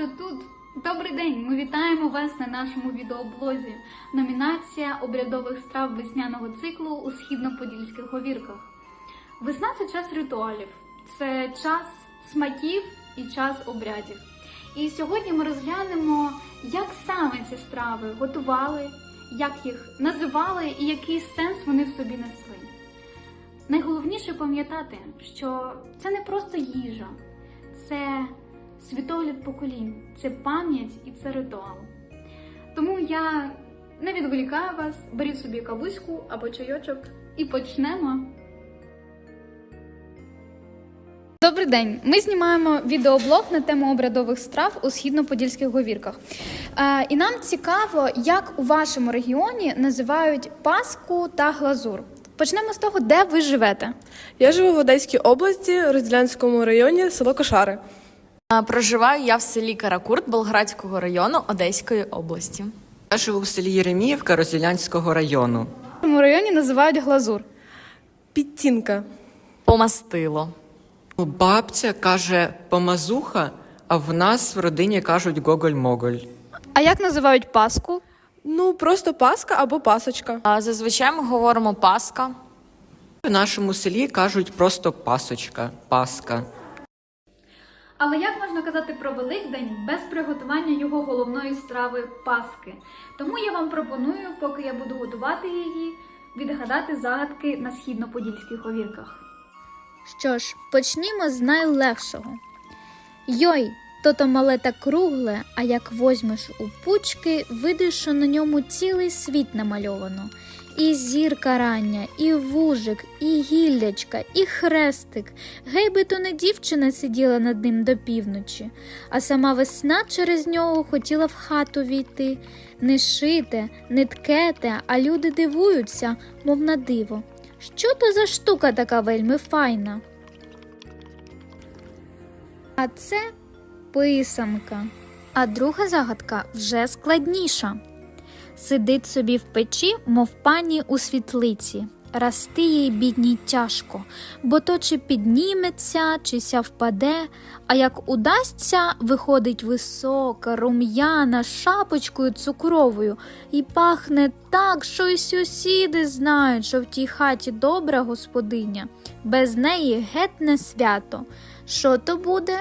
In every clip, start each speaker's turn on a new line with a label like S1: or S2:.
S1: вже тут. Добрий день! Ми вітаємо вас на нашому відеоблозі. Номінація обрядових страв весняного циклу у східно-подільських говірках. Весна це час ритуалів, це час смаків і час обрядів. І сьогодні ми розглянемо, як саме ці страви готували, як їх називали і який сенс вони в собі несли. Найголовніше пам'ятати, що це не просто їжа, це світогляд поколінь, це пам'ять і це ритуал. Тому я не відволікаю вас, беріть собі кавуську або чайочок і почнемо. Добрий день! Ми знімаємо відеоблог на тему обрядових страв у східно-подільських говірках. Е, і нам цікаво, як у вашому регіоні називають паску та глазур. Почнемо з того, де ви живете.
S2: Я живу в Одеській області, Розділянському районі, село Кошари.
S3: Проживаю я в селі Каракурт Болградського району Одеської області.
S4: Я живу в селі Єреміївка Розділянського району.
S1: В цьому районі називають глазур.
S2: Підтінка.
S3: Помастило.
S4: Бабця каже помазуха, а в нас в родині кажуть гоголь-моголь.
S1: А як називають паску?
S2: Ну, просто паска або пасочка.
S3: А Зазвичай ми говоримо паска.
S4: В нашому селі кажуть просто пасочка, паска.
S1: Але як можна казати про Великдень без приготування його головної страви паски? Тому я вам пропоную, поки я буду готувати її, відгадати загадки на східно-подільських овірках. Що ж, почнімо з найлегшого. Йой, то-то мале та кругле, а як возьмеш у пучки, видиш, що на ньому цілий світ намальовано. І зірка рання, і вужик, і гіллячка, і хрестик. Гей би то не дівчина сиділа над ним до півночі, а сама весна через нього хотіла в хату війти. Не шите, не ткете, а люди дивуються, мов на диво. Що то за штука така вельми файна? А це писанка. А друга загадка вже складніша. Сидить собі в печі, мов пані у світлиці. Расти їй бідній тяжко, бо то чи підніметься, чи ся впаде, а як удасться, виходить висока, рум'яна, шапочкою цукровою, і пахне так, що й сусіди знають, що в тій хаті добра господиня, без неї геть не свято. Що то буде?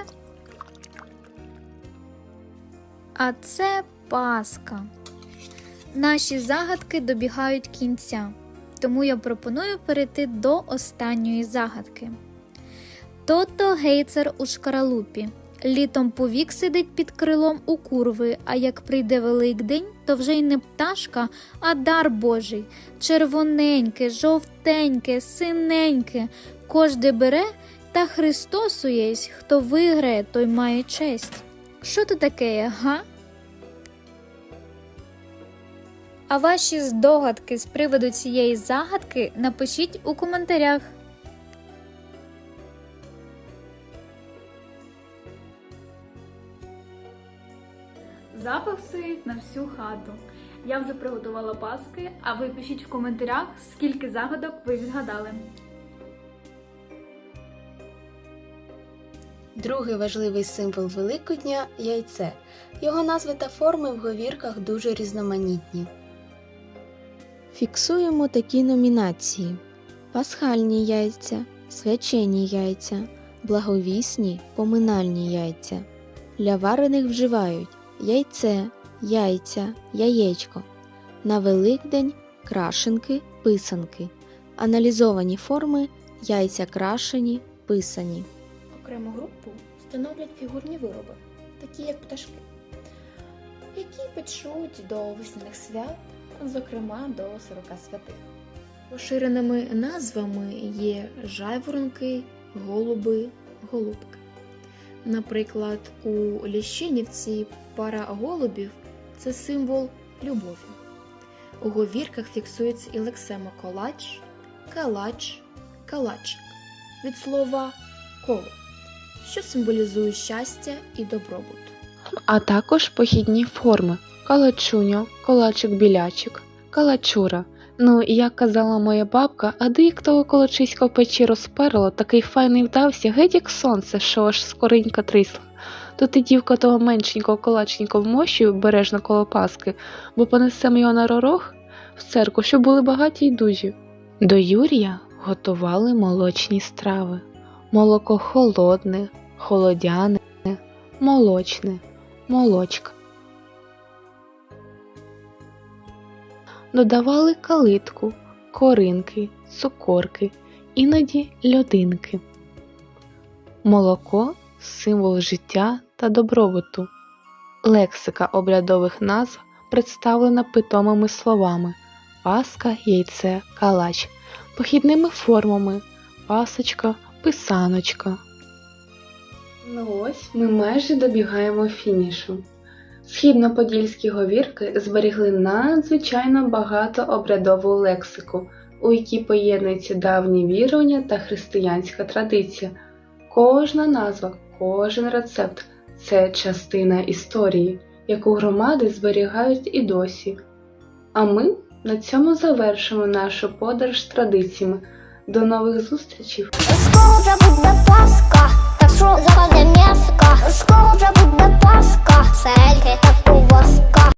S1: А це Пасха. Наші загадки добігають кінця, тому я пропоную перейти до останньої загадки. Тото гейцер у шкаралупі. Літом повік сидить під крилом у курви, а як прийде Великдень, то вже й не пташка, а дар Божий. Червоненьке, жовтеньке, синеньке. Кожде бере, та Христосу єсть, хто виграє, той має честь. Що то таке, га? А ваші здогадки з приводу цієї загадки напишіть у коментарях. Запах стоїть на всю хату. Я вже приготувала паски, а ви пишіть в коментарях, скільки загадок ви відгадали.
S5: Другий важливий символ Великодня яйце. Його назви та форми в говірках дуже різноманітні. Фіксуємо такі номінації: пасхальні яйця, свячені яйця, благовісні поминальні яйця. Для варених вживають яйце, яйця, яєчко. На Великдень крашенки, писанки. Аналізовані форми яйця крашені, писані.
S6: Окрему групу становлять фігурні вироби, такі як пташки, які печуть до весняних свят, зокрема до 40 святих. Поширеними назвами є жайворонки, голуби, голубки. Наприклад, у Ліщинівці пара голубів це символ любові. У говірках фіксується і лексема колач, калач, калачик від слова коло що символізує щастя і добробут.
S7: а також похідні форми калачуньо, колачик-білячик, калачура. Ну, як казала моя бабка, а де як того колочиська в печі розперло, такий файний вдався, геть як сонце, що аж скоренько трісло. то ти дівка того меншенького колаченького вмощуй бережно коло Паски, бо понесемо його на ророх в церкву, щоб були багаті й дужі. До Юрія готували молочні страви. Молоко холодне, холодяне, молочне, молочка. Додавали калитку, коринки, цукорки, іноді льодинки. Молоко символ життя та добробуту. Лексика обрядових назв представлена питомими словами паска, яйце, калач, похідними формами пасочка, писаночка. Ну ось ми майже добігаємо фінішу. Східно-подільські говірки зберігли надзвичайно багато обрядову лексику, у якій поєднуються давні вірування та християнська традиція. Кожна назва, кожен рецепт це частина історії, яку громади зберігають і досі. А ми на цьому завершимо нашу подорож традиціями. До нових зустрічей!
S8: Душу заходить м'яска, скоро вже буде паска, сельки та у воска.